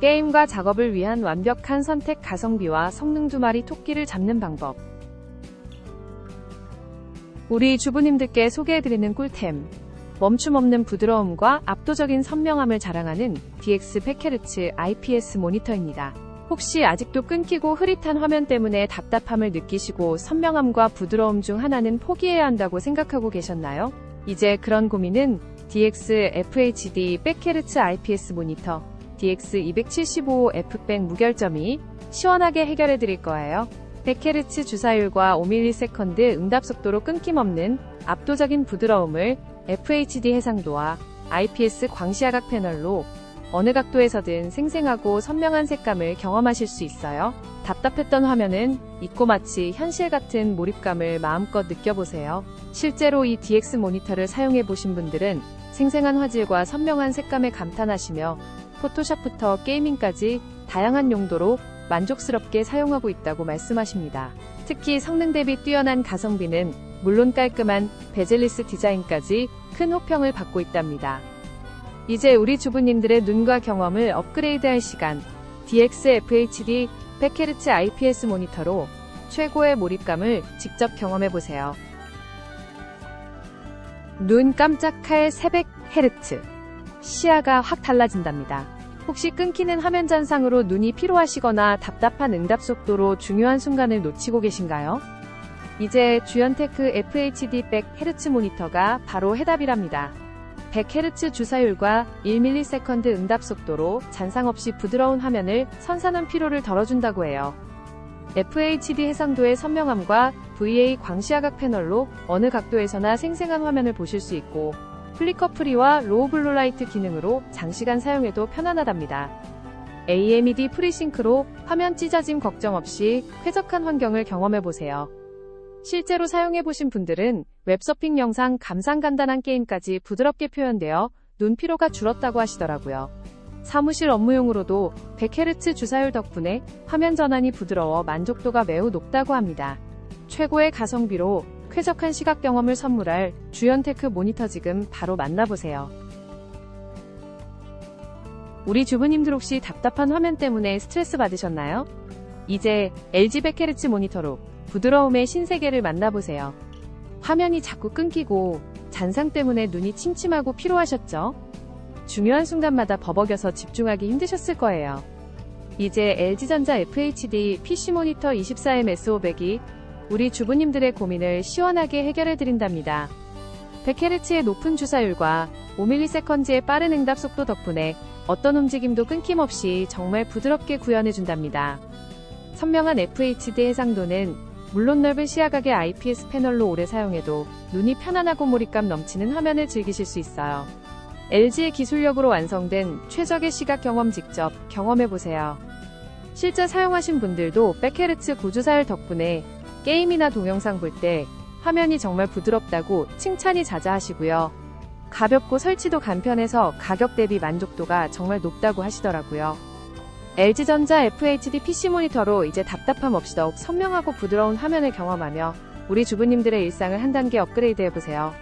게임과 작업을 위한 완벽한 선택 가성비와 성능 두 마리 토끼를 잡는 방법. 우리 주부님들께 소개해드리는 꿀템. 멈춤 없는 부드러움과 압도적인 선명함을 자랑하는 DX 100Hz IPS 모니터입니다. 혹시 아직도 끊기고 흐릿한 화면 때문에 답답함을 느끼시고 선명함과 부드러움 중 하나는 포기해야 한다고 생각하고 계셨나요? 이제 그런 고민은 DX FHD 100Hz IPS 모니터 DX275 F100 무결점이 시원하게 해결해 드릴 거예요. 100Hz 주사율과 5ms 응답 속도로 끊김없는 압도적인 부드러움을 FHD 해상도와 IPS 광시야각 패널로 어느 각도에서든 생생하고 선명한 색감을 경험하실 수 있어요. 답답했던 화면은 잊고 마치 현실 같은 몰입감을 마음껏 느껴보세요. 실제로 이 DX 모니터를 사용해 보신 분들은 생생한 화질과 선명한 색감에 감탄하시며 포토샵부터 게이밍까지 다양한 용도로 만족스럽게 사용하고 있다고 말씀하십니다. 특히 성능 대비 뛰어난 가성비는 물론 깔끔한 베젤리스 디자인까지 큰 호평을 받고 있답니다. 이제 우리 주부님들의 눈과 경험을 업그레이드할 시간. DX FHD 100Hz IPS 모니터로 최고의 몰입감을 직접 경험해 보세요. 눈 깜짝할 400Hz. 시야가 확 달라진답니다. 혹시 끊기는 화면 잔상으로 눈이 피로하시거나 답답한 응답 속도로 중요한 순간을 놓치고 계신가요? 이제 주연테크 FHD 100Hz 모니터가 바로 해답이랍니다. 100Hz 주사율과 1ms 응답 속도로 잔상 없이 부드러운 화면을 선선한 피로를 덜어준다고 해요. FHD 해상도의 선명함과 VA 광시야각 패널로 어느 각도에서나 생생한 화면을 보실 수 있고 플리커 프리와 로우 블루 라이트 기능으로 장시간 사용해도 편안하답니다. AMD 프리싱크로 화면 찢어짐 걱정 없이 쾌적한 환경을 경험해보세요. 실제로 사용해보신 분들은 웹서핑 영상 감상 간단한 게임까지 부드럽게 표현되어 눈 피로가 줄었다고 하시더라고요. 사무실 업무용으로도 100Hz 주사율 덕분에 화면 전환이 부드러워 만족도가 매우 높다고 합니다. 최고의 가성비로 쾌적한 시각 경험을 선물할 주연테크 모니터 지금 바로 만나보세요. 우리 주부님들 혹시 답답한 화면 때문에 스트레스 받으셨나요? 이제 LG 100Hz 모니터로 부드러움의 신세계를 만나보세요. 화면이 자꾸 끊기고 잔상 때문에 눈이 침침하고 피로하셨죠? 중요한 순간마다 버벅여서 집중하기 힘드셨을 거예요. 이제 LG전자 FHD PC 모니터 24M S500이 우리 주부님들의 고민을 시원하게 해결해 드린답니다. 100Hz의 높은 주사율과 5ms 의 빠른 응답 속도 덕분에 어떤 움직임도 끊김없이 정말 부드럽게 구현해 준답니다. 선명한 FHD 해상도는 물론 넓은 시야각의 IPS 패널로 오래 사용해도 눈이 편안하고 몰입감 넘치는 화면을 즐기실 수 있어요. LG의 기술력으로 완성된 최적의 시각 경험 직접 경험해보세요. 실제 사용하신 분들도 100Hz 고주사율 덕분에 게임이나 동영상 볼 때 화면이 정말 부드럽다고 칭찬이 자자하시고요. 가볍고 설치도 간편해서 가격 대비 만족도가 정말 높다고 하시더라고요. LG전자 FHD PC 모니터로 이제 답답함 없이 더욱 선명하고 부드러운 화면을 경험하며 우리 주부님들의 일상을 한 단계 업그레이드 해보세요.